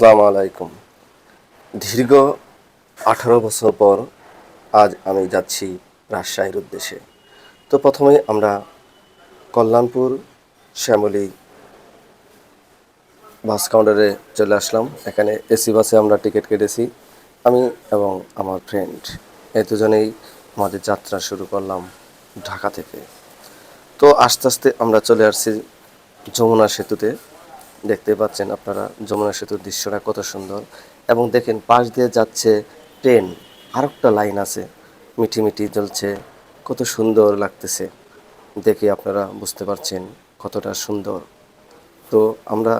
আসসালামু আলাইকুম। দীর্ঘ আঠারো বছর পর আজ আমি যাচ্ছি রাজশাহীর উদ্দেশ্যে। তো প্রথমে আমরা কল্যাণপুর শ্যামলী বাস কাউন্টারে চলে আসলাম। এখানে এসি বাসে আমরা টিকিট কেটেছি, আমি এবং আমার ফ্রেন্ড এই দুজনেই আমাদের যাত্রা শুরু করলাম ঢাকা থেকে। তো আস্তে আস্তে আমরা চলে আসছি যমুনা সেতুতে। দেখতে পাচ্ছেন আপনারা যমুনা সেতুর দৃশ্যটা কত সুন্দর। এবং দেখেন পাশ দিয়ে যাচ্ছে ট্রেন, আরেকটা লাইন আছে মিঠি মিঠি জ্বলছে, কত সুন্দর লাগতেছে। দেখে আপনারা বুঝতে পারছেন কতটা সুন্দর। তো আমরা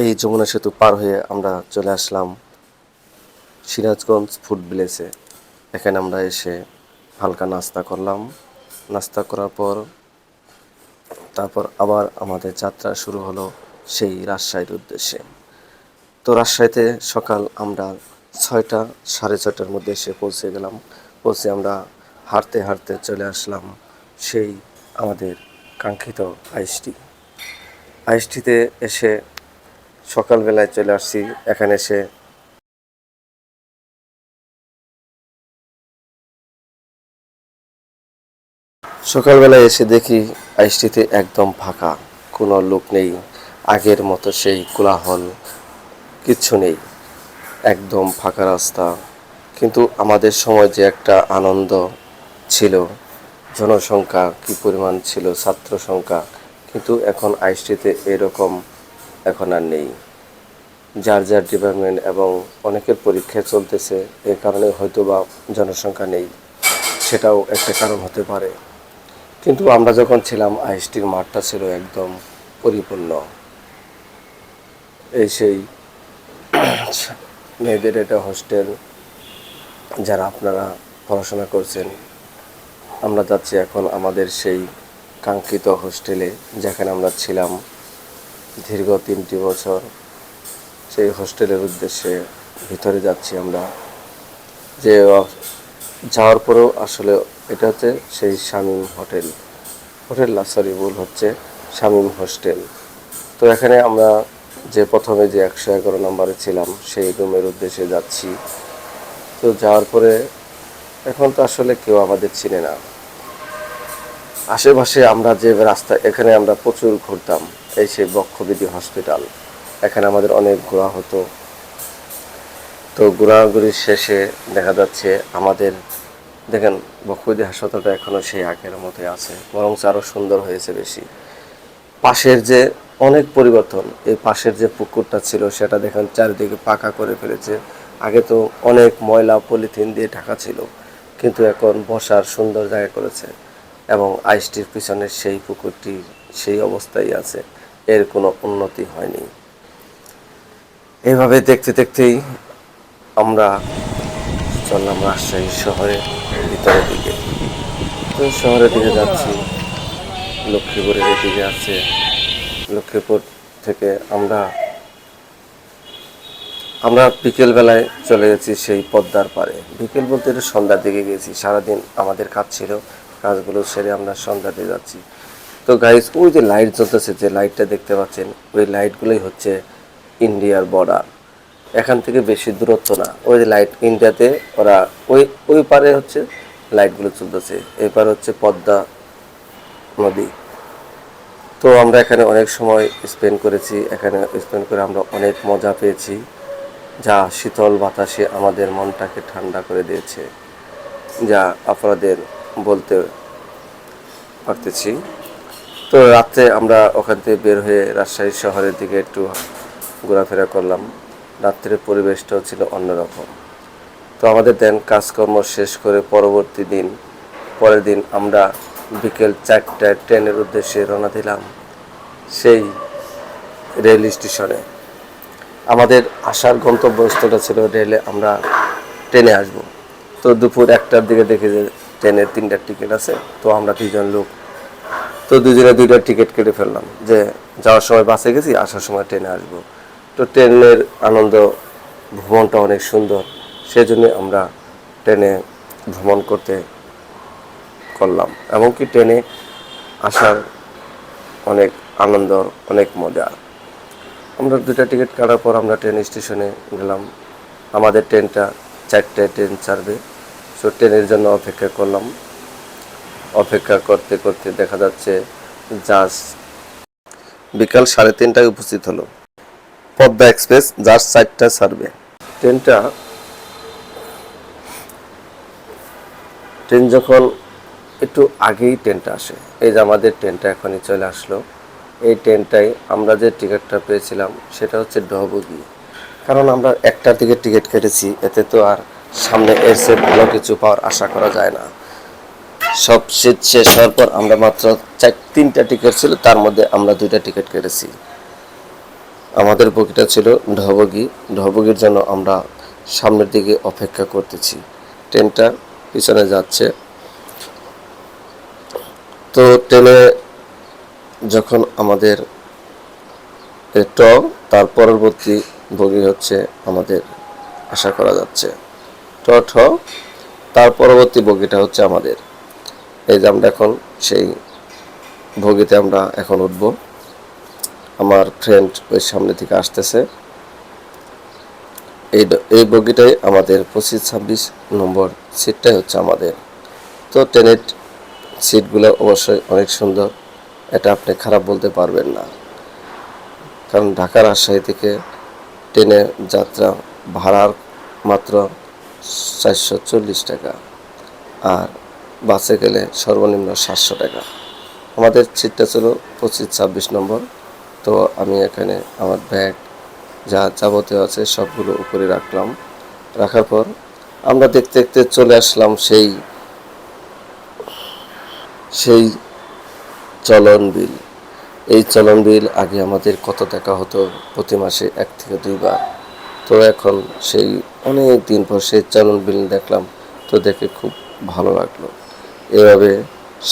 এই যমুনা সেতু পার হয়ে আমরা চলে আসলাম সিরাজগঞ্জ ফুড ভিলেজে। এখানে আমরা এসে হালকা নাস্তা করলাম। নাস্তা করার পর তারপর আবার আমাদের যাত্রা শুরু হলো সেই রাজশাহীর উদ্দেশ্যে। তো রাজশাহীতে সকাল আমরা ছয়টা, সাড়ে ছয়টার মধ্যে এসে পৌঁছে গেলাম। পৌঁছে আমরা হাঁটতে হাঁটতে চলে আসলাম সেই আমাদের কাঙ্ক্ষিত আইসটি। আইসটিতে এসে সকালবেলায় চলে আসছি। এখানে এসে সকালবেলায় এসে দেখি আইসটিতে একদম ফাঁকা, কোনো লোক নেই, আগের মতো সেই কোলাহল কিচ্ছু নেই, একদম ফাঁকা রাস্তা। কিন্তু আমাদের সময় যে একটা আনন্দ ছিল, জনসংখ্যা কি পরিমাণ ছিল, ছাত্র সংখ্যা, কিন্তু এখন আইসটিতে এরকম এখন আর নেই। যার যার ডিপার্টমেন্ট এবং অনেকের পরীক্ষা চলতেছে, এ কারণে হয়তো বা জনসংখ্যা নেই, সেটাও একটা কারণ হতে পারে। কিন্তু আমরা যখন ছিলাম, আইএসটির মাঠটা ছিল একদম পরিপূর্ণ। এই সেই মেয়েদের এটা হোস্টেল, যারা আপনারা পড়াশোনা করছেন। আমরা যাচ্ছি এখন আমাদের সেই কাঙ্ক্ষিত হোস্টেলে, যেখানে আমরা ছিলাম দীর্ঘ তিনটি বছর। সেই হোস্টেলের উদ্দেশ্যে ভিতরে যাচ্ছি আমরা। যে যাওয়ার পরেও আসলে এটা হচ্ছে সেই শামীম হোটেল। হোটেল না সরি ভুল হচ্ছে, শামীম হোস্টেল। তো এখানে আমরা যে প্রথমে যে একশো এগারো নম্বরে ছিলাম, সেই রুমের উদ্দেশ্যে যাচ্ছি। তো যাওয়ার পরে এখন তো আসলে কেউ আমাদের চিনে না। আশেপাশে আমরা যে রাস্তা, এখানে আমরা প্রচুর ঘুরতাম, এই সেই বক্ষবিধি হসপিটাল। এখানে আমাদের অনেক ঘোরা হতো। তো ঘোরাঘুরির শেষে দেখা যাচ্ছে আমাদের, দেখেন বক্ষবিধি হাসপাতালটা এখনও সেই আগের মতোই আছে বরং আরও সুন্দর হয়েছে বেশি। পাশের যে অনেক পরিবর্তন, এই পাশের যে পুকুরটা ছিল সেটা দেখেন চারিদিকে পাকা করে ফেলেছে। আগে তো অনেক ময়লা, পলিথিন দিয়ে ঢাকা ছিল, কিন্তু এখন বসার সুন্দর জায়গা করেছে এবং আইসটির পিছনের সেই পুকুরটি সেই অবস্থায় আছে, এর কোনো উন্নতি হয়নি। এভাবে দেখতে দেখতেই আমরা চললাম রাজশাহী শহরের ভিতরের দিকে। তো শহরের দিকে যাচ্ছি। লক্ষ্মীপুরের দিকে আছে। লক্ষ্মীপুর থেকে আমরা আমরা বিকেলবেলায় চলে গেছি সেই পদ্মার পারে বিকেল বলতে একটু সন্ধ্যার দিকে গেছি। সারাদিন আমাদের কাজ ছিল, কাজগুলো সেরে আমরা সন্ধ্যাতে যাচ্ছি। তো গাইজ ওই যে লাইট জ্বলতেছে, যে লাইটটা দেখতে পাচ্ছেন, ওই লাইটগুলোই হচ্ছে ইন্ডিয়ার বর্ডার এখান থেকে বেশি দূরত্ব না। ওই যে লাইট ইন্ডিয়াতে ওরা ওই ওই পারে হচ্ছে লাইটগুলো চলতেছে। এই পারে হচ্ছে পদ্মা নদী। তো আমরা এখানে অনেক সময় স্পেন্ড করেছি। এখানে স্পেন্ড করে আমরা অনেক মজা পেয়েছি। যা শীতল বাতাসে আমাদের মনটাকে ঠান্ডা করে দিয়েছে। যা আপনাদের বলতে পারতেছি। তো রাত্রে আমরা ওখান থেকে বের হয়ে রাজশাহী শহরের দিকে একটু ঘোরাফেরা করলাম। রাত্রের পরিবেশটাও ছিল অন্যরকম। তো আমাদের দেন কাজকর্ম শেষ করে পরবর্তী দিন, পরের দিন আমরা বিকেল চারটায় ট্রেনের উদ্দেশ্যে রওনা দিলাম সেই রেল স্টেশনে। আমাদের আসার গন্তব্যস্থলটা ছিল রেলে আমরা ট্রেনে আসব। তো দুপুর একটার দিকে দেখি যে ট্রেনের তিনটার টিকিট আছে, তো আমরা দুজন লোক, তো দুজনে দুইটা টিকিট কেটে ফেললাম যে যাওয়ার সময় বাসে গেছি, আসার সময় ট্রেনে আসব। তো ট্রেনের আনন্দ ভ্রমণটা অনেক সুন্দর। সেজন্য আমরা ট্রেনে ভ্রমণ করতে করলাম। এমনকি ট্রেনে আসার অনেক আনন্দ, অনেক মজা। আমরা দুটা টিকিট কাটার পর আমরা ট্রেন স্টেশনে গেলাম। আমাদের ট্রেনটা চারটে ট্রেন ছাড়বে। সো ট্রেনের জন্য অপেক্ষা করলাম। অপেক্ষা করতে করতে দেখা যাচ্ছে জাস্ট বিকাল সাড়ে তিনটায় উপস্থিত হলো। পদ্মা এক্সপ্রেস জাস্ট চারটা ছাড়বে ট্রেনটা, ট্রেন যখন একটু আগেই ট্রেনটা আসে, এই যে আমাদের ট্রেনটা এখনই চলে আসলো, এই ট্রেনটাই আমরা যে টিকিটটা পেয়েছিলাম সেটা হচ্ছে ডহবগি। কারণ আমরা একটা দিকে টিকিট কেটেছি, এতে তো আর সামনে এর চেয়ে ভালো কিছু পাওয়ার আশা করা যায় না। সব শীত শেষ হওয়ার পর আমরা মাত্র চার, তিনটা টিকিট ছিল, তার মধ্যে আমরা দুইটা টিকিট কেটেছি। আমাদের বগিটা ছিল ঢবগি ঢবগির জন্য আমরা সামনের দিকে অপেক্ষা করতেছি। ট্রেনটা পিছনে যাচ্ছে। তো ট্রেনে যখন আমাদের ট, তার পরবর্তী বগি হচ্ছে আমাদের আশা করা যাচ্ছে। ট, ঠ, তার পরবর্তী বগিটা হচ্ছে আমাদের। এই যে আমরা এখন সেই বগিতে আমরা এখন উঠব। আমার ফ্রেন্ড ওই সামনে থেকে আসতেছে। এই এই বগিটাই আমাদের পঁচিশ ছাব্বিশ নম্বর সিটটাই হচ্ছে আমাদের। তো ট্রেনের সিটগুলো অবশ্যই অনেক সুন্দর। এটা আপনি খারাপ বলতে পারবেন না। কারণ ঢাকা রাজশাহী থেকে ট্রেনে যাত্রা ভাড়ার মাত্র চারশো চল্লিশ টাকা আর বাসে গেলে সর্বনিম্ন সাতশো টাকা। আমাদের সিটটা ছিল পঁচিশ ছাব্বিশ নম্বর। তো আমি এখানে আমার ব্যাগ যা যাবতীয় আছে সবগুলো উপরে রাখলাম। রাখার পর আমরা দেখতে দেখতে চলে আসলাম সেই সেই চলন বিল। এই চলন বিল আগে আমাদের কত টাকা হতো প্রতি মাসে এক থেকে দুইবার। তো এখন সেই অনেক দিন পর সেই চলন বিল দেখলাম, তো দেখে খুব ভালো লাগল। এভাবে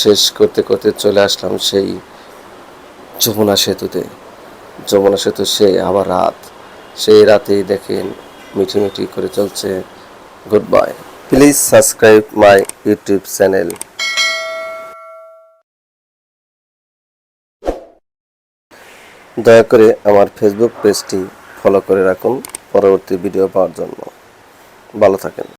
শেষ করতে করতে চলে আসলাম সেই যমুনা সেতুতে। যমুনা সেতু সেই আবার রাত। সেই রাতেই দেখেন মিঠি মিঠি করে চলছে। Good bye please subscribe my YouTube channel দয়া করে আমার ফেসবুক পেজটি ফলো করে রাখুন পরবর্তী ভিডিও পাওয়ার জন্য। ভালো থাকেন।